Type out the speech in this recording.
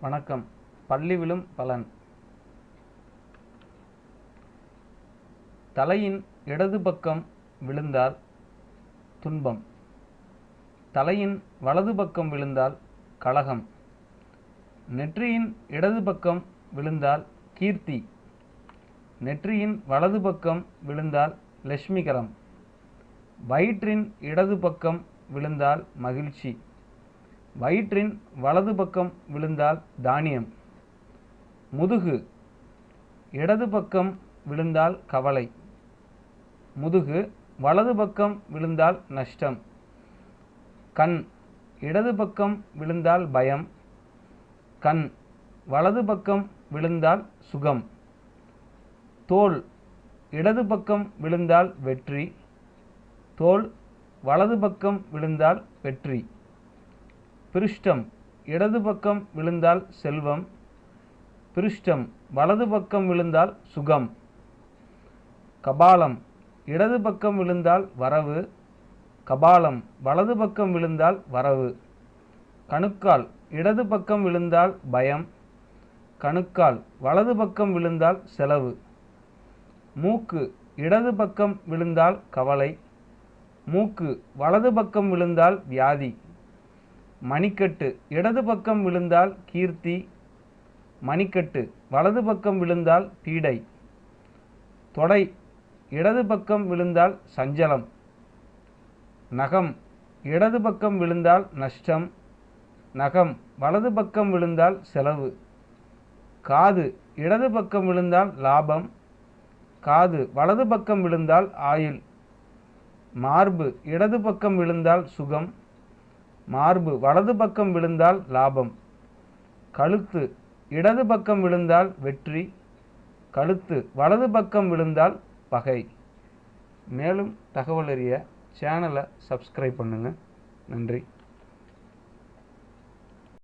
வணக்கம். பள்ளி விழும் பலன். தலையின் இடது பக்கம் விழுந்தால் துன்பம். தலையின் வலது பக்கம் விழுந்தால் கலகம். நெற்றியின் இடது பக்கம் விழுந்தால் கீர்த்தி. நெற்றியின் வலது பக்கம் விழுந்தால் லட்சுமிகரம். வயிற்றின் இடது பக்கம் விழுந்தால் மகிழ்ச்சி. வயிற்றின் வலது பக்கம் விழுந்தால் தானியம். முதுகு. இடது பக்கம் விழுந்தால் கவலை. முதுகு. வலது பக்கம் விழுந்தால் நஷ்டம். கண். இடது பக்கம் விழுந்தால் பயம். கண். வலது பக்கம் விழுந்தால் சுகம். தோல். இடது பக்கம் விழுந்தால் வெற்றி. தோல். வலது பக்கம் விழுந்தால் வெற்றி. பிருஷ்டம் இடது பக்கம் விழுந்தால் செல்வம் பிருஷ்டம் வலது பக்கம் விழுந்தால் சுகம். கபாலம் இடது பக்கம் விழுந்தால் வரவு கபாலம் வலது பக்கம் விழுந்தால் வரவு. கணுக்கால் இடது பக்கம் விழுந்தால் பயம் கணுக்கால் வலது பக்கம் விழுந்தால் செலவு. மூக்கு இடது பக்கம் விழுந்தால் கவலை மூக்கு வலது பக்கம் விழுந்தால் வியாதி. மணிக்கட்டு. இடது பக்கம் விழுந்தால் கீர்த்தி மணிக்கட்டு. வலது பக்கம் விழுந்தால் பீடை. தொடை. இடது பக்கம் விழுந்தால் சஞ்சலம். நகம். இடது பக்கம் விழுந்தால் நஷ்டம். நகம். வலது பக்கம் விழுந்தால் செலவு. காது. இடது பக்கம் விழுந்தால் லாபம். காது. வலது பக்கம் விழுந்தால் ஆயுள். மார்பு. இடது பக்கம் விழுந்தால் சுகம். மார்பு வலது பக்கம் விழுந்தால் லாபம் கழுத்து இடது பக்கம் விழுந்தால் வெற்றி கழுத்து வலது பக்கம் விழுந்தால் பகை. மேலும் தகவல் அறிய சேனலை சப்ஸ்கிரைப் பண்ணுங்கள் நன்றி.